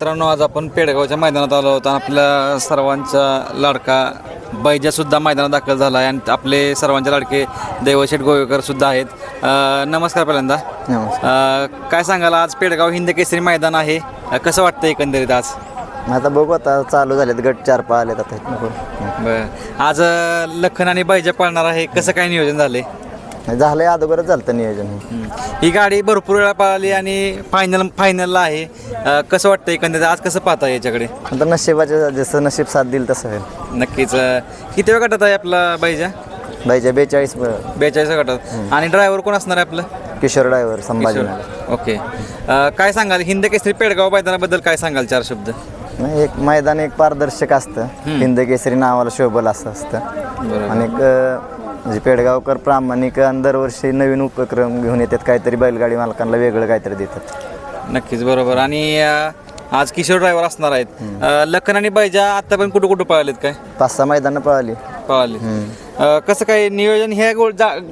मित्रांनो आज आपण पेडगावच्या मैदानात आलो होतो आणि आपल्या सर्वांचा लाडका बैजा सुद्धा मैदानात दाखल झाला आहे आणि आपले सर्वांचे लाडके देवशेठ गोवेकर सुद्धा आहेत. अ, नमस्कार पहिल्यांदा. अ, काय सांगाल आज पेडगाव हिंद केसरी मैदान आहे. अ, कसं वाटतं एकंदरीत आज? आता बघू आता चालू झालेत गट चार पा आलेत आता. बरं. आज अ, लखन आणि बैजा पळणार आहे. कसं काय नियोजन झाले झालंय अगोदरच झालं नियोजन. ही गाडी भरपूर वेळा पळाली आणि फायनल फायनलला आहे. अ, कसं वाटतं एकंदरीत? आज कसं पाहता याच्याकडे? आता नशिबाचे जसं नशीब साथ दिल तसं होईल. नक्कीच. अ, किती वेळ गटात आहे आपला बैजा बाईच्या बेचाळीस बेचाळीस गटात. आणि ड्रायव्हर कोण असणार आहे आपलं? Kishore driver Sambhaji okay. अ, काय सांगाल? हिंद केसरी पेडगाव मैदानाबद्दल काय सांगाल? चार शब्द. नाही एक मैदान एक पारदर्शक असतं. हिंद केसरी नावाला शोभल असं असतं. आणि एक अं, म्हणजे पेडगावकर प्रामाणिक आणि दरवर्षी नवीन उपक्रम घेऊन येतात. काहीतरी बैलगाडी मालकांना वेगळं काहीतरी देतात. नक्कीच बरोबर. आणि आज किशोर ड्रायव्हर असणार आहेत. लखन आणि बैजा आता पण कुठं कुठं पळालेत काय? पाच सहा मैदानं पळाली. पळाले. कसं काय नियोजन ह्या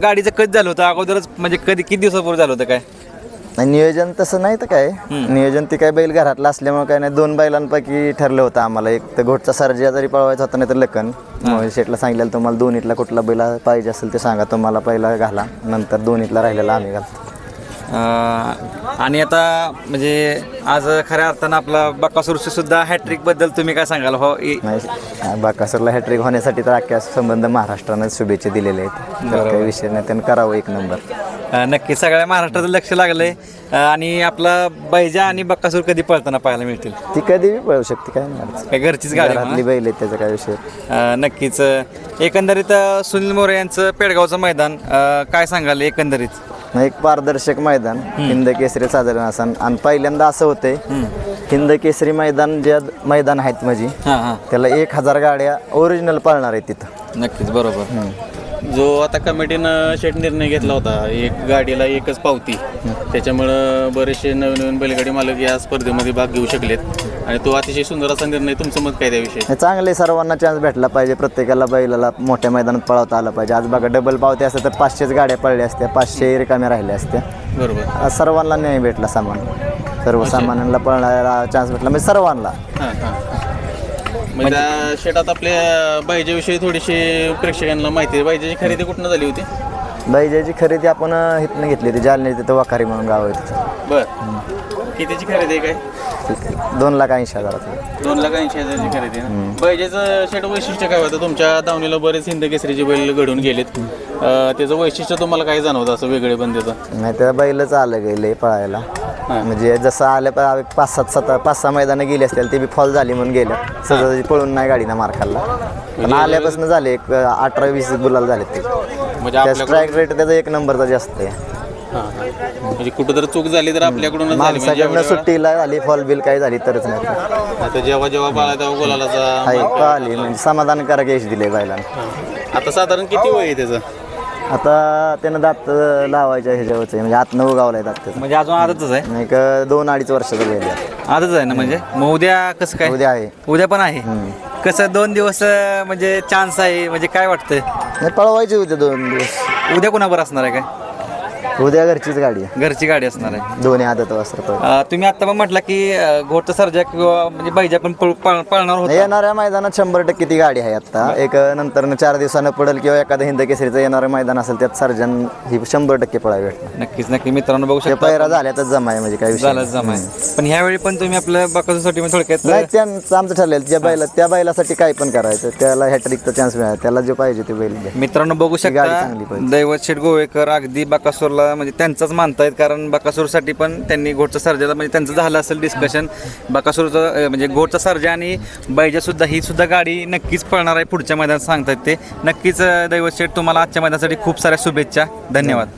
गाडीचं कधी झालं होतं? अगोदरच म्हणजे कधी किती दिवसापूर्वी झालं होतं काय? नाही नियोजन तसं नाही तर काय. नियोजन ते काय बैल घरातलं असल्यामुळे काय नाही. दोन बैलांपैकी ठरलं होतं आम्हाला. एक तर घोटचा सर्जा जरी पळवायचा होता नाही तर लखन. मोहित शेटला सांगितलेलं तुम्हाला दोन्हीतला कुठला बैल पाहिजे असेल ते सांगा. तुम्हाला पहिला घाला. नंतर दोन्हीतला राहिलेला आम्ही घालतो. आणि आता म्हणजे आज खऱ्या अर्थानं आपला बकासूरशी सुद्धा हॅट्रिकबद्दल तुम्ही काय सांगाल? हो नाही बाकासरला हॅट्रिक होण्यासाठी तर अख्ख्या संबंध महाराष्ट्रानं शुभेच्छा दिलेल्या आहेत. विषय नाही. त्यांनी करावं एक नंबर नक्की. सगळ्या महाराष्ट्राचं लक्ष लागलंय. आणि आपला बैजा आणि बक्कासूर कधी पळताना पाहायला मिळतील? ती कधी बी पळू शकते काय नाही अडचण. काय घरचीच गाडी म्हणा. बैल आहेत त्याचा काय विषय. अ, नक्कीच. एकंदरीत अ, सुनील मोरे यांचं पेडगावचं मैदान अ, काय सांगाल एकंदरीत? नाही, एक पारदर्शक मैदान. हिंद केसरी साधारण असं. आणि पहिल्यांदा असं होतंय हिंद केसरी मैदान जे मैदान आहेत माझी हां हां. त्याला एक हजार गाड्या ओरिजिनल पाळणार आहेत तिथं. नक्कीच बरोबर. जो आता कमिटीनं शेट निर्णय घेतला होता एक गाडीला एकच पावती. त्याच्यामुळं बरेचसे नवीन नवीन बैलगाडी मालक या स्पर्धेमध्ये भाग घेऊ शकलेत. आणि तो अतिशय सुंदर असा निर्णय तुमचं मत काय त्याविषयी? चांगले सर्वांना चान्स भेटला पाहिजे. प्रत्येकाला बैलाला मोठ्या मैदानात पळवता आलं पाहिजे. आज बघा डबल पावती असतं तर पाचशेच गाड्या पडल्या असत्या. पाचशे रिकाम्या राहिल्या असत्या. बरोबर. आज सर्वांना न्याय भेटला सामान. सर्वसामान्यांना पळणारा चान्स भेटला. म्हणजे सर्वांना. हां हां. म्हणजे त्या शेटात आपल्या बायजेविषयी थोडीशी प्रेक्षकांना माहिती आहे. बायजेची खरेदी कुठनं झाली होती? बैजाची खरेदी आपण इथनं घेतली होती. जालने तिथं वाखारी म्हणून गाव आहे तिथं. बर. कितीची खरेदी आहे काय? दोन लाख ऐंशी हजाराचं दोन लाख ऐंशी हजारची खरेदी ना? बैजेचं शेट वैशिष्ट्य काय होतं? तुमच्या दावणीला बरेच हिंद केसरीचे बैल घडून गेलेत. अं, त्याचं वैशिष्ट्य तुम्हाला काय जाणवतं असं वेगळे बंदेचं नाही त्या बैलच आलं गेले पळायला. म्हणजे जसं आलं पण पाच सात सात पाच सहा मैदानं गेली असतील ते बी फॉल झाली म्हणून गेल्या सहज पळून नाही गाडीनं मार खाल्ला. पण आल्यापासून झाले एक अठरा वीस गुलाल झाले ते. म्हणजे त्या स्ट्राईक रेट त्याचा एक नंबरचा जास्त आहे. हां, हां. म्हणजे कुठं जर चूक झाली तर आपल्याकडूनच झाली. म्हणजे माणसाकडनं एवढ्या सुट्टीला झाली फॉल बिल काही झाली तरच नाही. आता जेव्हा जेव्हा पाळा तेव्हा गोलालाचा हाय पळाली. म्हणजे समाधानकारक यश दिले बैलांना. आता साधारण किती वय आहे त्याचं? आता त्यानं दात लावायच्या ह्याच्यावरच आहे म्हणजे आतनं उगावलाय दात त्याचा. म्हणजे अजून आजच आहे? एक दोन अडीच वर्षाचा बैल आहे. आजच आहे ना म्हणजे? मग उद्या कसं काय? उद्या आहे. उद्या पण आहे? कसं दोन दिवस अं, म्हणजे चान्स आहे म्हणजे काय वाटतंय? नाही पळवायची उद्या दोन दिवस. उद्या कोणाबर असणार आहे काय? उद्या घरचीच गाडी आहे. घरची गाडी असणार आहे. दोन्ही आदत वस्त्र अं, तुम्ही आता पण म्हटलं की अं, घोटचं सर्जा किंवा म्हणजे बैजा पण पळ- पळ- पळणार होता. येणाऱ्या मैदानात शंभर टक्के ती गाडी आहे आता. एक नंतर चार दिवसानं पडेल किंवा एखादं हिंद केसरीचं येणारं मैदान असेल त्यात सर्जन ही शंभर टक्के पळावी भेटणार नक्कीच नक्की. मित्रांनो बघू ते शकता पैरा झाल्यातच जमा आहे म्हणजे काय विषय झालं जमाय पण ह्यावेळी पण तुम्ही आपल्या म्हणजे थोडक्यात नाही त्यांचं आमचं ठरलेलं ज्या बैला त्या बैलासाठी काय पण करायचं त्याला हॅट्रिकचा चान्स मिळाला त्याला जे पाहिजे ते बैल द्या. मित्रांनो बघू गाडी शकता चांगली पाहिजे. दैवत शेठ गोवेकर अगदी बकासूरला म्हणजे त्यांचाच मानतायत कारण बकासूरसाठी पण त्यांनी घोटचा सर्जाला म्हणजे त्यांचं झालं असेल डिस्कशन बकासूरचं म्हणजे घोटचा सर्जा आणि बैजासुद्धा ही सुद्धा गाडी नक्कीच पळणार आहे पुढच्या मैदानात सांगतायत ते. नक्कीच दैवशेठ दैवत शेठ तुम्हाला आजच्या मैदानासाठी खूप साऱ्या शुभेच्छा. धन्यवाद.